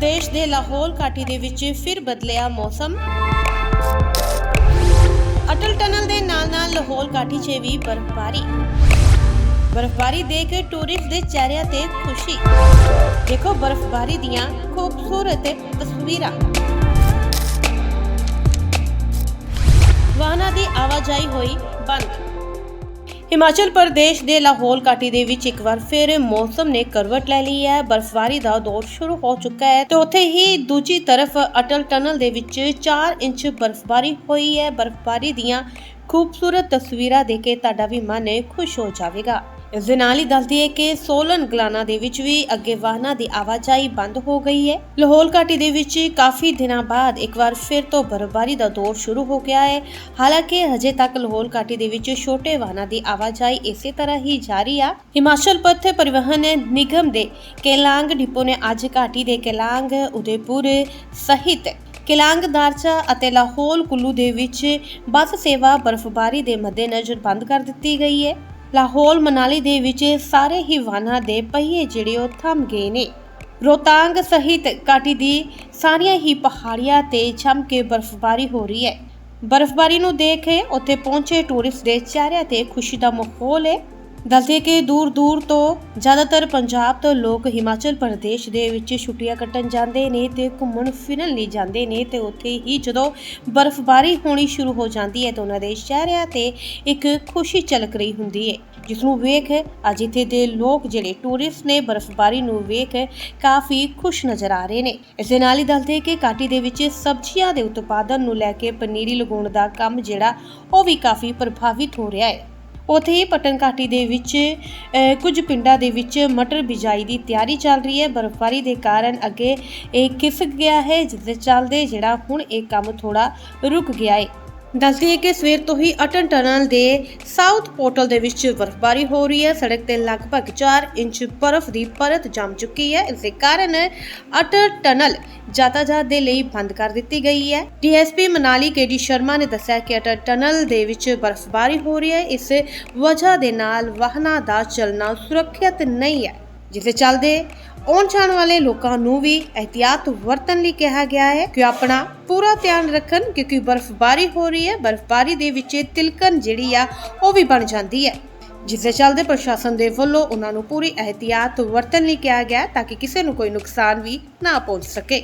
ਦੇਸ਼ ਦੇ ਲਾਹੌਲ ਘਾਟੀ ਦੇ ਵਿੱਚ ਫਿਰ ਬਦਲਿਆ ਮੌਸਮ। ਅਟਲ ਟਨਲ ਦੇ ਨਾਲ-ਨਾਲ ਲਾਹੌਲ ਘਾਟੀ 'ਚ ਵੀ ਬਰਫ਼ਬਾਰੀ। ਬਰਫ਼ਬਾਰੀ ਦੇਖ ਟੂਰਿਸਟ ਦੇ ਚਿਹਰਿਆਂ ਤੇ ਖੁਸ਼ੀ। ਦੇਖੋ ਬਰਫ਼ਬਾਰੀ ਦੀਆਂ ਖੂਬਸੂਰਤ ਤਸਵੀਰਾਂ। ਵਾਹਨਾਂ ਦੀ ਆਵਾਜਾਈ ਹੋਈ ਬੰਦ। ਹਿਮਾਚਲ ਪ੍ਰਦੇਸ਼ ਦੇ ਲਾਹੌਲ ਘਾਟੀ ਦੇ ਵਿੱਚ ਇੱਕ ਵਾਰ ਫਿਰ ਮੌਸਮ ਨੇ ਕਰਵਟ ਲੈ ਲਈ ਹੈ। ਬਰਫ਼ਬਾਰੀ ਦਾ ਦੌਰ ਸ਼ੁਰੂ ਹੋ ਚੁੱਕਾ ਹੈ ਤੇ ਉੱਥੇ ਹੀ ਦੂਜੀ ਤਰਫ ਅਟਲ ਟਨਲ ਦੇ ਵਿੱਚ 4 ਇੰਚ ਬਰਫ਼ਬਾਰੀ ਹੋਈ ਹੈ। ਬਰਫ਼ਬਾਰੀ ਦੀਆਂ ਖੂਬਸੂਰਤ ਤਸਵੀਰਾਂ ਦੇਖ ਕੇ ਤੁਹਾਡਾ ਵੀ ਮਨ ਖੁਸ਼ ਹੋ ਜਾਵੇਗਾ। ਇਸ ਦੇ ਨਾਲ ਹੀ ਦੱਸਦੀ ਹੈ ਕਿ ਸੋਲਨ ਗਲਾਨਾ ਦੇ ਵਿੱਚ ਵੀ ਅੱਗੇ ਵਾਹਨਾਂ ਦੀ ਆਵਾਜਾਈ ਬੰਦ ਹੋ ਗਈ ਹੈ। ਲਾਹੌਲ ਘਾਟੀ ਦੇ ਵਿੱਚ ਕਾਫੀ ਦਿਨਾਂ ਬਾਅਦ ਇੱਕ ਵਾਰ ਫਿਰ ਤੋਂ ਬਰਫ਼ਬਾਰੀ ਦਾ ਦੌਰ ਸ਼ੁਰੂ ਹੋ ਗਿਆ ਹੈ। ਹਾਲਾਂਕਿ ਹਜੇ ਤੱਕ ਲਾਹੌਲ ਘਾਟੀ ਦੇ ਵਿੱਚ ਛੋਟੇ ਵਾਹਨਾਂ ਦੀ ਆਵਾਜਾਈ ਇਸੇ ਤਰ੍ਹਾਂ ਹੀ ਜਾਰੀ ਆ। ਹਿਮਾਚਲ ਪੱਥ ਪਰਿਵਹਨ ਨਿਗਮ ਦੇ ਕੇਲਾਂਗ ਡਿਪੋ ਨੇ ਅੱਜ ਘਾਟੀ ਦੇ ਕੇਲਾਂਗ, ਉਦੈਪੁਰ ਸਹਿਤ ਕਿਲਾਂਗ ਦਾਰਚਾ ਅਤੇ ਲਾਹੌਲ ਕੁੱਲੂ ਦੇ ਵਿੱਚ ਬੱਸ ਸੇਵਾ ਬਰਫ਼ਬਾਰੀ ਦੇ ਮੱਦੇਨਜ਼ਰ ਬੰਦ ਕਰ ਦਿੱਤੀ ਗਈ ਹੈ। ਲਾਹੌਲ ਮਨਾਲੀ ਦੇ ਵਿੱਚ ਸਾਰੇ ਹੀ ਵਾਹਨਾਂ ਦੇ ਪਹੀਏ ਜਿਹੜੇ ਉਹ ਥੰਮ ਗਏ ਨੇ। ਰੋਤਾਂਗ ਸਹਿਤ ਘਾਟੀ ਦੀ ਸਾਰੀਆਂ ਹੀ ਪਹਾੜੀਆਂ ਤੇ ਛਮ ਕੇ ਬਰਫ਼ਬਾਰੀ ਹੋ ਰਹੀ ਹੈ। ਬਰਫ਼ਬਾਰੀ ਨੂੰ ਦੇਖ ਕੇ ਉੱਥੇ ਪਹੁੰਚੇ ਟੂਰਿਸਟ ਦੇ ਚਿਹਰਿਆਂ ਤੇ ਖੁਸ਼ੀ ਦਾ ਮਾਹੌਲ ਹੈ। ਦੱਸਦੇ ਕਿ ਦੂਰ ਦੂਰ ਤੋਂ ਜ਼ਿਆਦਾਤਰ ਪੰਜਾਬ ਤੋਂ ਲੋਕ ਹਿਮਾਚਲ ਪ੍ਰਦੇਸ਼ ਦੇ ਵਿੱਚ ਛੁੱਟੀਆਂ ਕੱਟਣ ਜਾਂਦੇ ਨੇ ਤੇ ਘੁੰਮਣ ਫਿਰਨ ਲਈ ਜਾਂਦੇ ਨੇ ਤੇ ਉੱਥੇ ਹੀ ਜਦੋਂ ਬਰਫ਼ਬਾਰੀ ਹੋਣੀ ਸ਼ੁਰੂ ਹੋ ਜਾਂਦੀ ਹੈ ਤਾਂ ਉਹਨਾਂ ਦੇ ਸ਼ਹਿਰਿਆਂ ਤੇ ਇੱਕ ਖੁਸ਼ੀ ਝਲਕ ਰਹੀ ਹੁੰਦੀ ਹੈ। ਜਿਸ ਨੂੰ ਵੇਖ ਅੱਜ ਇੱਥੇ ਦੇ ਲੋਕ ਜਿਹੜੇ ਟੂਰਿਸਟ ਨੇ ਬਰਫ਼ਬਾਰੀ ਨੂੰ ਵੇਖ ਕਾਫੀ ਖੁਸ਼ ਨਜ਼ਰ ਆ ਰਹੇ ਨੇ। ਇਸ ਦੇ ਨਾਲ ਹੀ ਦੱਸਦੇ ਕਿ ਕਾਟੀ ਦੇ ਵਿੱਚ ਸਬਜ਼ੀਆਂ ਦੇ ਉਤਪਾਦਨ ਨੂੰ ਲੈ ਕੇ ਪਨੀਰੀ ਲਗਾਉਣ ਦਾ ਕੰਮ ਜਿਹੜਾ ਉਹ ਵੀ ਕਾਫੀ ਪ੍ਰਭਾਵਿਤ ਹੋ ਰਿਹਾ ਹੈ। ਉੱਥੇ ਹੀ ਪਟਨ ਘਾਟੀ ਦੇ ਵਿੱਚ ਕੁਝ ਪਿੰਡਾਂ ਦੇ ਵਿੱਚ ਮਟਰ ਬਿਜਾਈ ਦੀ ਤਿਆਰੀ ਚੱਲ ਰਹੀ ਹੈ। ਬਰਫ਼ਬਾਰੀ ਦੇ ਕਾਰਨ ਅੱਗੇ ਇਹ ਖਿਸਕ ਗਿਆ ਹੈ, ਜਿਸ ਦੇ ਚੱਲਦੇ ਜਿਹੜਾ ਹੁਣ ਇਹ ਕੰਮ ਥੋੜਾ ਰੁਕ ਗਿਆ ਹੈ। ਦੱਸਦੀ ਹੈ ਕਿ ਸਵੇਰ ਤੋਂ ਹੀ ਅਟਨ ਟਨਲ ਦੇ ਸਾਊਥ ਪੋਰਟਲ ਦੇ ਵਿੱਚ ਬਰਫ਼ਬਾਰੀ ਹੋ ਰਹੀ ਹੈ। ਸੜਕ ਤੇ ਲਗਭਗ 4 ਇੰਚ ਬਰਫ਼ ਦੀ ਪਰਤ ਜੰਮ ਚੁੱਕੀ ਹੈ। ਇਸ ਦੇ ਕਾਰਨ ਅਟਲ ਟਨਲ ਯਾਤਾਯਾਤ ਦੇ ਲਈ ਬੰਦ ਕਰ ਦਿੱਤੀ ਗਈ ਹੈ। ਡੀਐਸਪੀ ਮਨਾਲੀ ਕੇਡੀ ਸ਼ਰਮਾ ਨੇ ਦੱਸਿਆ ਕਿ ਅਟਲ ਟਨਲ ਦੇ ਵਿੱਚ ਬਰਫ਼ਬਾਰੀ ਹੋ ਰਹੀ ਹੈ। ਇਸ ਵਜ੍ਹਾ ਦੇ ਨਾਲ ਵਾਹਨਾਂ ਦਾ ਚੱਲਣਾ ਸੁਰੱਖਿਅਤ ਨਹੀਂ ਹੈ, ਜਿਸ ਦੇ ਚੱਲਦੇ ਆਉਣ ਜਾਣ ਵਾਲੇ ਲੋਕਾਂ ਨੂੰ ਵੀ ਇhtiyਾਤ ਵਰਤਣ ਲਈ ਕਿਹਾ ਗਿਆ ਹੈ ਕਿ ਆਪਣਾ ਪੂਰਾ ਧਿਆਨ ਰੱਖਣ ਕਿਉਂਕਿ ਬਰਫ਼ਬਾਰੀ ਹੋ ਰਹੀ ਹੈ। ਬਰਫ਼ਬਾਰੀ ਦੇ ਵਿੱਚ ਤਿਲਕਣ ਜਿਹੜੀ ਆ, ਉਹ ਵੀ ਬਣ ਜਾਂਦੀ ਹੈ। ਜਿਸ ਦੇ ਚੱਲਦੇ ਪ੍ਰਸ਼ਾਸਨ ਦੇ ਵੱਲੋਂ ਉਹਨਾਂ ਨੂੰ ਪੂਰੀ ਇhtiyਾਤ ਵਰਤਣ ਲਈ ਕਿਹਾ ਗਿਆ ਤਾਂ ਕਿ ਕਿਸੇ ਨੂੰ ਕੋਈ ਨੁਕਸਾਨ ਵੀ ਨਾ ਪਹੁੰਚ ਸਕੇ।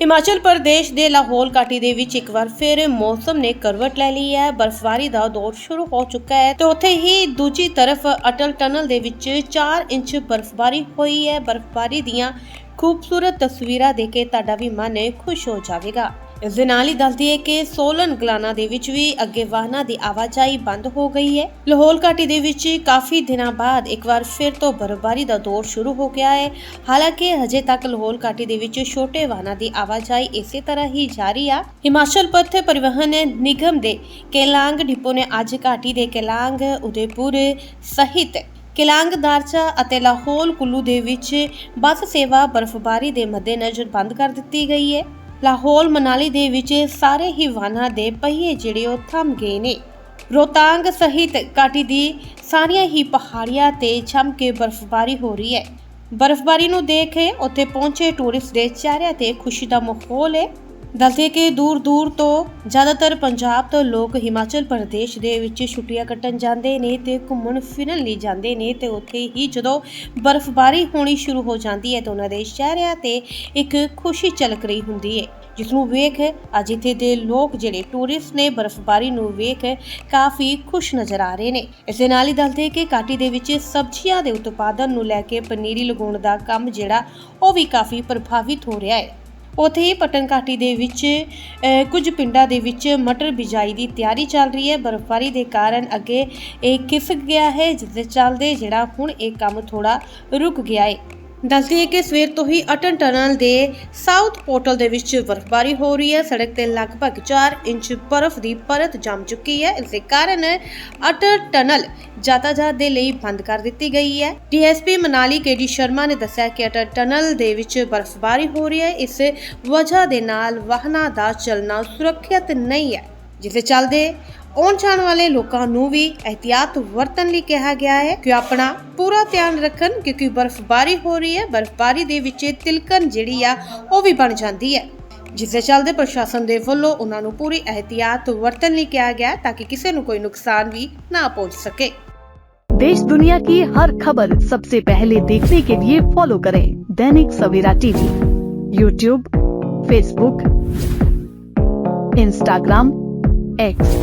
ਹਿਮਾਚਲ ਪ੍ਰਦੇਸ਼ ਦੇ ਲਾਹੌਲ ਘਾਟੀ ਦੇ ਵਿੱਚ ਇੱਕ ਵਾਰ ਫਿਰ ਮੌਸਮ ਨੇ ਕਰਵਟ ਲੈ ਲਈ ਹੈ। ਬਰਫ਼ਬਾਰੀ ਦਾ ਦੌਰ ਸ਼ੁਰੂ ਹੋ ਚੁੱਕਾ ਹੈ ਤੇ ਉੱਥੇ ਹੀ ਦੂਜੀ ਤਰਫ ਅਟਲ ਟਨਲ ਦੇ ਵਿੱਚ 4 ਇੰਚ ਬਰਫ਼ਬਾਰੀ ਹੋਈ ਹੈ। ਬਰਫ਼ਬਾਰੀ ਦੀਆਂ ਖੂਬਸੂਰਤ ਤਸਵੀਰਾਂ ਦੇਖ ਕੇ ਤੁਹਾਡਾ ਵੀ ਮਨ ਖੁਸ਼ ਹੋ ਜਾਵੇਗਾ। ਇਸ ਦੇ ਨਾਲ ਹੀ ਦੱਸਦੀ ਹੈ ਕਿ ਸੋਲਨ ਗਲਾਨਾ ਦੇ ਵਿੱਚ ਵੀ ਅੱਗੇ ਵਾਹਨਾਂ ਦੀ ਆਵਾਜਾਈ ਬੰਦ ਹੋ ਗਈ ਹੈ। ਲਾਹੌਲ ਘਾਟੀ ਦੇ ਵਿੱਚ ਕਾਫੀ ਦਿਨਾਂ ਬਾਅਦ ਇੱਕ ਵਾਰ ਫਿਰ ਤੋਂ ਬਰਫ਼ਬਾਰੀ ਦਾ ਦੌਰ ਸ਼ੁਰੂ ਹੋ ਗਿਆ ਹੈ। ਹਾਲਾਂਕਿ ਹਜੇ ਤੱਕ ਲਾਹੌਲ ਘਾਟੀ ਦੇ ਵਿੱਚ ਛੋਟੇ ਵਾਹਨਾਂ ਦੀ ਆਵਾਜਾਈ ਇਸੇ ਤਰ੍ਹਾਂ ਹੀ ਜਾਰੀ ਆ। ਹਿਮਾਚਲ ਪੱਥ ਪਰਿਵਹਨ ਨਿਗਮ ਦੇ ਕੇਲਾਂਗ ਡਿਪੋ ਨੇ ਅੱਜ ਘਾਟੀ ਦੇ ਕੇਲਾਂਗ, ਉਦੈਪੁਰ ਸਹਿਤ ਕਿਲਾਂਗ, ਦਾਰਚਾ ਅਤੇ ਲਾਹੌਲ ਕੁੱਲੂ ਦੇ ਵਿੱਚ ਬੱਸ ਸੇਵਾ ਬਰਫ਼ਬਾਰੀ ਦੇ ਮੱਦੇਨਜ਼ਰ ਬੰਦ ਕਰ ਦਿੱਤੀ ਗਈ ਹੈ। ਲਾਹੌਰ ਮਨਾਲੀ ਦੇ ਵਿੱਚ ਸਾਰੇ ਹੀ ਵਾਹਨਾਂ ਦੇ ਪਹੀਏ ਜਿਹੜੇ ਉਹ ਥੰਮ ਗਏ ਨੇ। ਰੋਤਾਂਗ ਸਹਿਤ ਘਾਟੀ ਦੀ ਸਾਰੀਆਂ ਹੀ ਪਹਾੜੀਆਂ ਤੇ ਛਮ ਕੇ ਬਰਫ਼ਬਾਰੀ ਹੋ ਰਹੀ ਹੈ। ਬਰਫ਼ਬਾਰੀ ਨੂੰ ਦੇਖ ਕੇ ਉੱਥੇ ਪਹੁੰਚੇ ਟੂਰਿਸਟ ਦੇ ਚਿਹਰਿਆਂ ਤੇ ਖੁਸ਼ੀ ਦਾ ਮਾਹੌਲ ਹੈ। ਦੱਸਦੇ ਕਿ ਦੂਰ ਦੂਰ ਤੋਂ ਜ਼ਿਆਦਾਤਰ ਪੰਜਾਬ ਤੋਂ ਲੋਕ ਹਿਮਾਚਲ ਪ੍ਰਦੇਸ਼ ਦੇ ਵਿੱਚ ਛੁੱਟੀਆਂ ਕੱਟਣ ਜਾਂਦੇ ਨੇ ਤੇ ਘੁੰਮਣ ਫਿਰਨ ਲਈ ਜਾਂਦੇ ਨੇ ਤੇ ਉੱਥੇ ਹੀ ਜਦੋਂ ਬਰਫ਼ਬਾਰੀ ਹੋਣੀ ਸ਼ੁਰੂ ਹੋ ਜਾਂਦੀ ਹੈ ਤਾਂ ਉਹਨਾਂ ਦੇ ਚਿਹਰਿਆਂ ਤੇ ਇੱਕ ਖੁਸ਼ੀ ਝਲਕ ਰਹੀ ਹੁੰਦੀ ਹੈ। ਜਿਸ ਨੂੰ ਵੇਖ ਅੱਜ ਇੱਥੇ ਦੇ ਲੋਕ ਜਿਹੜੇ ਟੂਰਿਸਟ ਨੇ ਬਰਫ਼ਬਾਰੀ ਨੂੰ ਵੇਖ ਕਾਫੀ ਖੁਸ਼ ਨਜ਼ਰ ਆ ਰਹੇ ਨੇ। ਇਸ ਦੇ ਨਾਲ ਹੀ ਦੱਸਦੇ ਕਿ ਕਾਟੀ ਦੇ ਵਿੱਚ ਸਬਜ਼ੀਆਂ ਦੇ ਉਤਪਾਦਨ ਨੂੰ ਲੈ ਕੇ ਪਨੀਰੀ ਲਗਾਉਣ ਦਾ ਕੰਮ ਜਿਹੜਾ ਉਹ ਵੀ ਕਾਫੀ ਪ੍ਰਭਾਵਿਤ ਹੋ ਰਿਹਾ ਹੈ। ਉਥੇ ਹੀ ਪਟਨ ਘਾਟੀ ਦੇ ਵਿੱਚ ਕੁਝ ਪਿੰਡਾਂ ਦੇ ਵਿੱਚ ਮਟਰ ਬਿਜਾਈ ਦੀ ਤਿਆਰੀ ਚੱਲ ਰਹੀ ਹੈ। ਬਰਫ਼ਬਾਰੀ ਦੇ ਕਾਰਨ ਅੱਗੇ ਇਹ ਖਿਸਕ ਗਿਆ ਹੈ, ਜਿਸ ਦੇ ਚੱਲਦੇ ਜਿਹੜਾ ਹੁਣ ਇਹ ਕੰਮ ਥੋੜਾ ਰੁਕ ਗਿਆ ਹੈ। ਦੱਸਦੀ ਹੈ ਕਿ ਸਵੇਰ ਤੋਂ ਹੀ ਅਟਨ ਟਨਲ ਦੇ ਸਾਊਥ ਪੋਰਟਲ ਦੇ ਵਿੱਚ ਬਰਫ਼ਬਾਰੀ ਹੋ ਰਹੀ ਹੈ। ਸੜਕ ਤੇ ਲਗਭਗ 4 ਇੰਚ ਬਰਫ਼ ਦੀ ਪਰਤ ਜੰਮ ਚੁੱਕੀ ਹੈ। ਇਸ ਦੇ ਕਾਰਨ ਅਟਲ ਟਨਲ ਯਾਤਾਯਾਤ ਦੇ ਲਈ ਬੰਦ ਕਰ ਦਿੱਤੀ ਗਈ ਹੈ। ਡੀਐਸਪੀ ਮਨਾਲੀ ਕੇਡੀ ਸ਼ਰਮਾ ਨੇ ਦੱਸਿਆ ਕਿ ਅਟਲ ਟਨਲ ਦੇ ਵਿੱਚ ਬਰਫ਼ਬਾਰੀ ਹੋ ਰਹੀ ਹੈ। ਇਸ ਵਜ੍ਹਾ ਦੇ ਨਾਲ ਵਾਹਨਾਂ ਦਾ ਚੱਲਣਾ ਸੁਰੱਖਿਅਤ ਨਹੀਂ ਹੈ, ਜਿਸ ਦੇ ਚੱਲਦੇ ਆਉਣ ਜਾਣ ਵਾਲੇ ਲੋਕਾਂ ਨੂੰ ਵੀ ਇhtiyat ਵਰਤਣ ਲਈ ਕਿਹਾ ਗਿਆ ਹੈ ਕਿ ਉਹ ਆਪਣਾ ਪੂਰਾ ਧਿਆਨ ਰੱਖਣ ਕਿਉਂਕਿ ਬਰਫ਼ਬਾਰੀ ਹੋ ਰਹੀ ਹੈ ਬਰਫ਼ਬਾਰੀ ਦੇ ਵਿੱਚ ਤਿਲਕਣ ਜਿਹੜੀ ਆ ਉਹ ਵੀ ਬਣ ਜਾਂਦੀ ਹੈ ਜਿਸ ਦੇ ਚੱਲਦੇ ਪ੍ਰਸ਼ਾਸਨ ਦੇ ਵੱਲੋਂ ਉਹਨਾਂ ਨੂੰ ਪੂਰੀ ਇhtiyat ਵਰਤਣ ਲਈ ਕਿਹਾ ਗਿਆ ਹੈ ਤਾਂ ਕਿ ਕਿਸੇ ਨੂੰ ਕੋਈ ਨੁਕਸਾਨ ਵੀ ਨਾ ਪਹੁੰਚ ਸਕੇ देश दुनिया की हर खबर सबसे पहले देखने के लिए फॉलो करें Dainik Savera TV YouTube Facebook Instagram X